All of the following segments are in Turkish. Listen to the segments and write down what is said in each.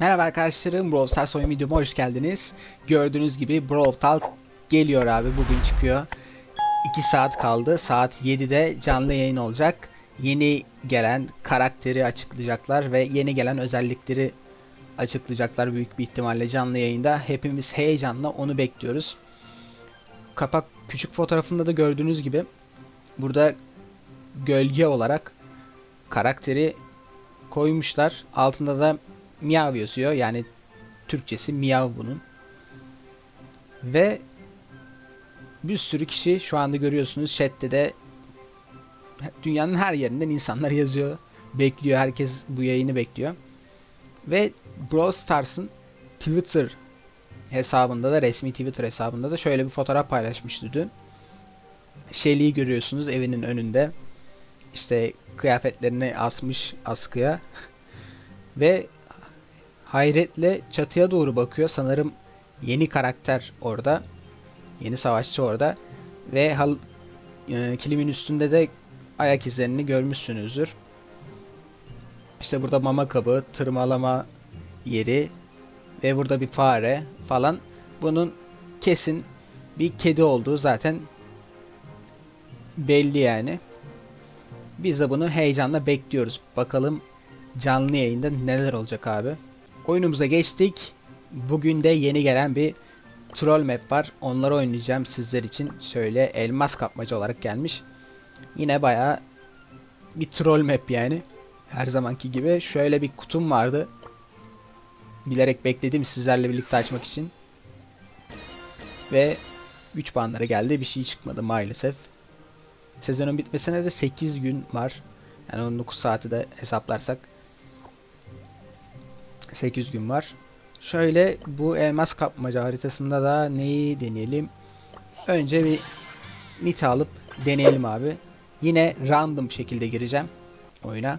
Merhaba arkadaşlarım, Brawl Stars oyun videoma hoş geldiniz. Gördüğünüz gibi Brawl Talk geliyor abi, bugün çıkıyor. 2 saat kaldı, saat 7'de canlı yayın olacak. Yeni gelen karakteri açıklayacaklar ve yeni gelen özellikleri açıklayacaklar büyük bir ihtimalle canlı yayında. Hepimiz heyecanla onu bekliyoruz. Kapak küçük fotoğrafında da gördüğünüz gibi burada gölge olarak karakteri koymuşlar. Altında da Miyav yazıyor. Yani Türkçesi Miyav bunun. Ve bir sürü kişi şu anda görüyorsunuz chatte de dünyanın her yerinden insanlar yazıyor. Bekliyor. Herkes bu yayını bekliyor. Ve Brawl Stars'ın Twitter hesabında da resmi Twitter hesabında da şöyle bir fotoğraf paylaşmıştı dün. Shelly'yi görüyorsunuz evinin önünde. İşte kıyafetlerini asmış askıya. Ve hayretle çatıya doğru bakıyor. Sanırım yeni karakter orada. Yeni savaşçı orada. Ve hal, e, kilimin üstünde de ayak izlerini görmüşsünüzdür. İşte burada mama kabı, tırmalama yeri ve burada bir fare falan. Bunun kesin bir kedi olduğu zaten belli yani. Biz de bunu heyecanla bekliyoruz. Bakalım canlı yayında neler olacak abi. Oyunumuza geçtik. Bugün de yeni gelen bir troll map var. Onları oynayacağım sizler için. Şöyle elmas kapmaca olarak gelmiş. Yine bayağı bir troll map yani. Her zamanki gibi. Şöyle bir kutum vardı. Bilerek bekledim sizlerle birlikte açmak için. Ve 3 banlara geldi. Bir şey çıkmadı maalesef. Sezonun bitmesine de 8 gün var. Yani 19 saati de hesaplarsak 8 gün var. Şöyle bu elmas kapmaca haritasında da neyi deneyelim? Önce bir nit alıp deneyelim abi. Yine random şekilde gireceğim oyuna.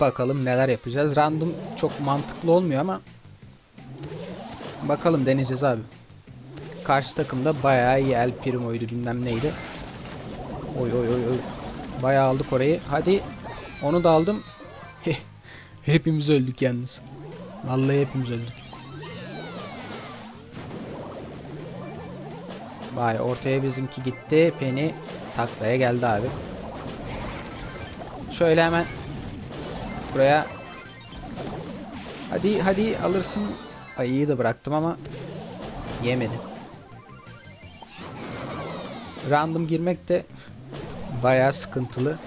Bakalım neler yapacağız. Random çok mantıklı olmuyor ama bakalım deneyeceğiz abi. Karşı takımda bayağı iyi El Primo'ydu bilmem neydi. Oy oy oy oy. Bayağı aldık orayı. Hadi onu da aldım. hepimiz öldük yalnız. Vallahi hepimiz öldük. Vay ortaya bizimki gitti. Penny taklaya geldi abi. Şöyle hemen buraya Hadi hadi alırsın. Ayıyı da bıraktım ama yemedi. Random girmek de bayağı sıkıntılı.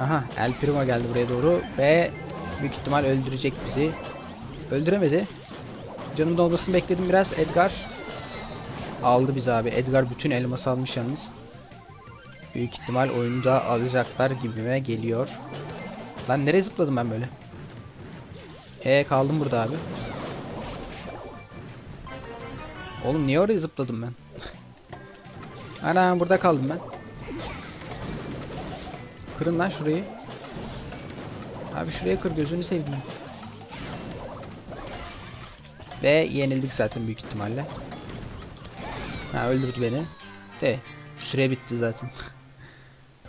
Aha El Primo geldi buraya doğru ve büyük ihtimal öldürecek bizi. Öldüremedi. Canım dolmasını bekledim biraz. Edgar aldı bizi abi. Edgar bütün elması almış yalnız. Büyük ihtimal oyunu da alacaklar gibime geliyor. Lan nereye zıpladım ben böyle? E kaldım burada abi. Oğlum niye oraya zıpladım ben? Ana burada kaldım ben. Kırın lan şurayı. Abi şuraya kır gözünü seveyim. Ve yenildik zaten büyük ihtimalle. Ha öldürdü beni. De süre bitti zaten.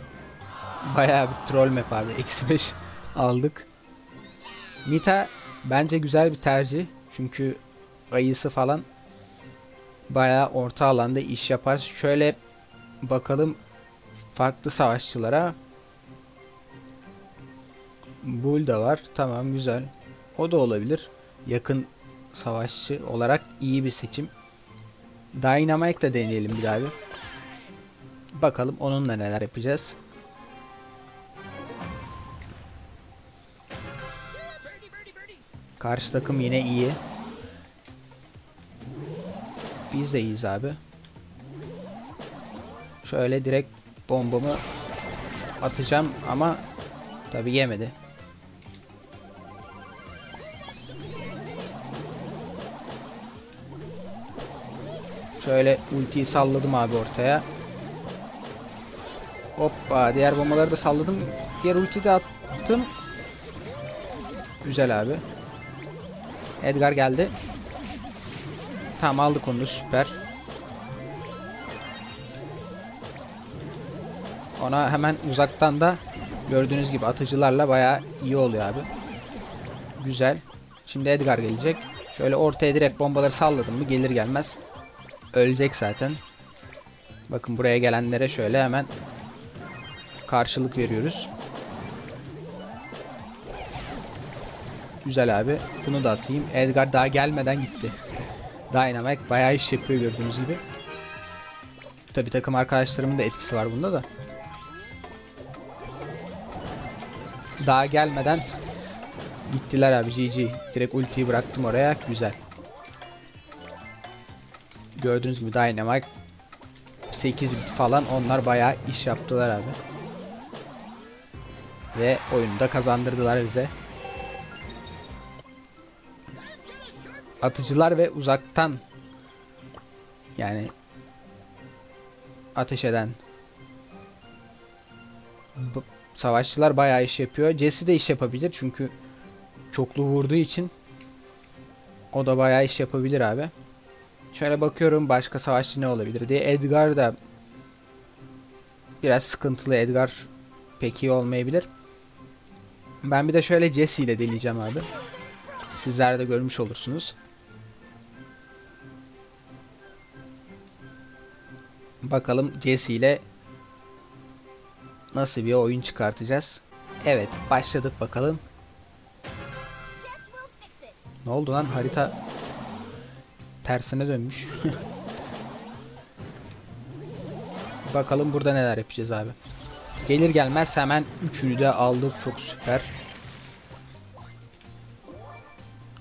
Bayağı bir troll map abi. Eksi 5 aldık. Nita bence güzel bir tercih. Çünkü ayısı falan bayağı orta alanda iş yapar. Şöyle bakalım farklı savaşçılara. Bull da var. Tamam güzel. O da olabilir. Yakın savaşçı olarak iyi bir seçim. Dynamite da deneyelim bir bir. Bakalım onunla neler yapacağız. Karşı takım yine iyi. Biz de iyiyiz abi. Şöyle direkt bombamı atacağım ama tabi yemedi. Şöyle ultiyi salladım abi ortaya. Hoppa diğer bombaları da salladım. Diğer ultiyi de attım. Güzel abi. Edgar geldi. Tamam aldık onu süper. Ona hemen uzaktan da gördüğünüz gibi atıcılarla baya iyi oluyor abi. Güzel. Şimdi Edgar gelecek. Şöyle ortaya direkt bombaları salladım mı gelir gelmez ölecek zaten. Bakın buraya gelenlere şöyle hemen karşılık veriyoruz. Güzel abi. Bunu da atayım. Edgar daha gelmeden gitti. Dynamite bayağı iş yapıyor gördüğünüz gibi. Tabi takım arkadaşlarımın da etkisi var bunda da. Daha gelmeden gittiler abi GG. Direkt ultiyi bıraktım oraya. Güzel. Gördüğünüz gibi Dynamite 8 bit falan onlar bayağı iş yaptılar abi. Ve oyunu da kazandırdılar bize. Atıcılar ve uzaktan yani ateş eden bu- savaşçılar bayağı iş yapıyor. Jesse de iş yapabilir çünkü çoklu vurduğu için o da bayağı iş yapabilir abi. Şöyle bakıyorum başka savaşçı ne olabilir diye. Edgar da biraz sıkıntılı. Edgar pek iyi olmayabilir. Ben bir de şöyle Jesse ile deneyeceğim abi. Sizler de görmüş olursunuz. Bakalım Jesse ile nasıl bir oyun çıkartacağız. Evet başladık bakalım. Ne oldu lan harita tersine dönmüş. Bakalım burada neler yapacağız abi. Gelir gelmez hemen üçünü de aldık çok süper.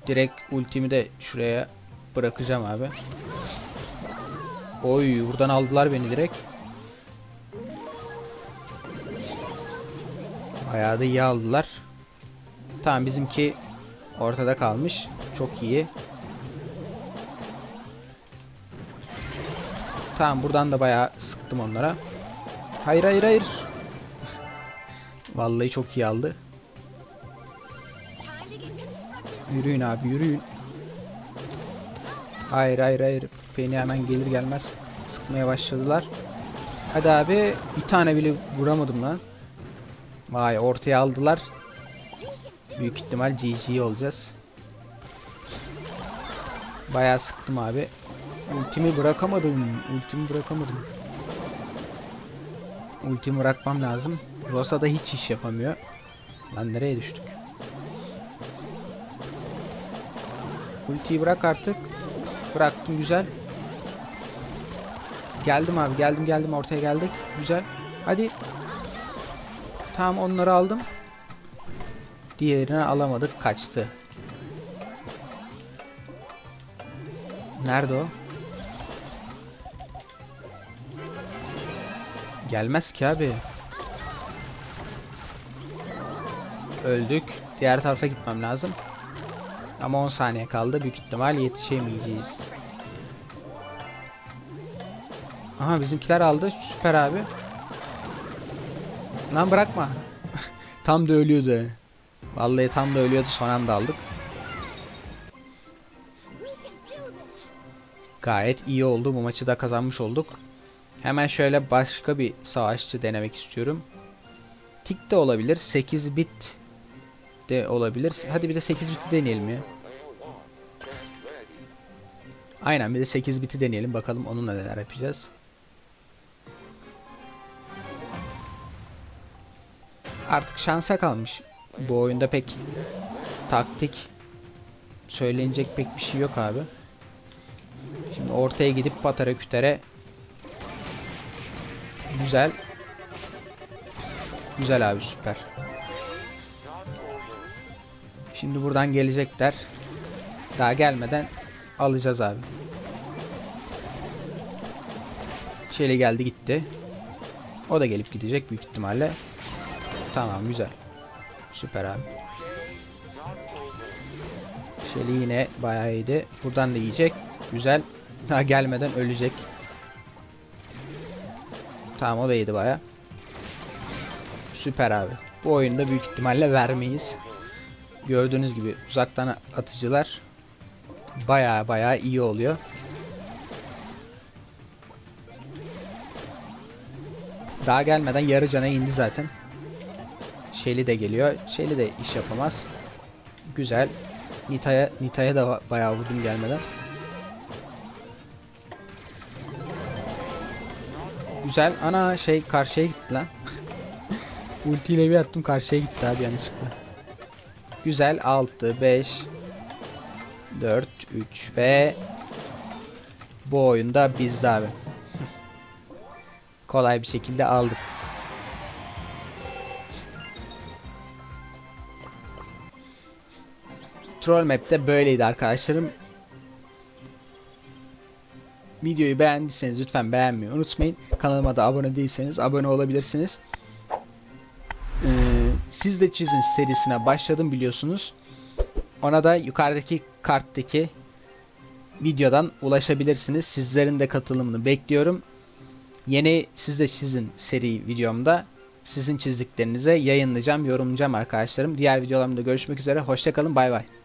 Direkt ultimi de şuraya bırakacağım abi. Oy buradan aldılar beni direkt. Bayağı da iyi aldılar. Tamam bizimki ortada kalmış. Çok iyi. Tamam buradan da bayağı sıktım onlara. Hayır hayır hayır. Vallahi çok iyi aldı. Yürüyün abi yürüyün. Hayır hayır hayır. Beni hemen gelir gelmez sıkmaya başladılar. Hadi abi bir tane bile vuramadım lan. Vay ortaya aldılar. Büyük ihtimal GG olacağız. Bayağı sıktım abi. Ultimi bırakamadım. Ultimi bırakamadım. Ultimi bırakmam lazım. Rosa da hiç iş yapamıyor. Lan nereye düştük? Ultiyi bırak artık. Bıraktım güzel. Geldim abi geldim geldim ortaya geldik. Güzel. Hadi. Tamam onları aldım. Diğerini alamadık kaçtı. Nerede o? Gelmez ki abi. Öldük. Diğer tarafa gitmem lazım. Ama 10 saniye kaldı. Büyük ihtimal yetişemeyeceğiz. Aha bizimkiler aldı. Süper abi. Lan bırakma. tam da ölüyordu. Vallahi tam da ölüyordu. Son anda aldık. Gayet iyi oldu. Bu maçı da kazanmış olduk. Hemen şöyle başka bir savaşçı denemek istiyorum. Tik de olabilir. 8 bit de olabilir. Hadi bir de 8 biti deneyelim ya. Aynen bir de 8 biti deneyelim. Bakalım onunla neler yapacağız. Artık şansa kalmış. Bu oyunda pek taktik söylenecek pek bir şey yok abi. Şimdi ortaya gidip patara kütere Güzel. Güzel abi süper. Şimdi buradan gelecekler. Daha gelmeden alacağız abi. Şeli geldi gitti. O da gelip gidecek büyük ihtimalle. Tamam güzel. Süper abi. Şeli yine bayağı iyiydi. Buradan da yiyecek. Güzel. Daha gelmeden ölecek. Tamam o da iyiydi baya. Süper abi. Bu oyunda büyük ihtimalle vermeyiz. Gördüğünüz gibi uzaktan atıcılar baya baya iyi oluyor. Daha gelmeden yarı cana indi zaten. Shelly de geliyor. Shelly de iş yapamaz. Güzel. Nita'ya Nita'ya da ba- bayağı vurdum gelmeden. Güzel. Ana şey karşıya gitti lan. Ultiyle bir attım karşıya gitti abi yanlışlıkla. Güzel 6 5 4 3 ve bu oyunda bizde abi. Kolay bir şekilde aldık. Troll Map'te böyleydi arkadaşlarım. Videoyu beğendiyseniz lütfen beğenmeyi unutmayın. Kanalıma da abone değilseniz abone olabilirsiniz. Ee, siz de çizin serisine başladım biliyorsunuz. Ona da yukarıdaki karttaki videodan ulaşabilirsiniz. Sizlerin de katılımını bekliyorum. Yeni siz de çizin seri videomda sizin çizdiklerinize yayınlayacağım, yorumlayacağım arkadaşlarım. Diğer videolarımda görüşmek üzere. Hoşçakalın. Bay bay.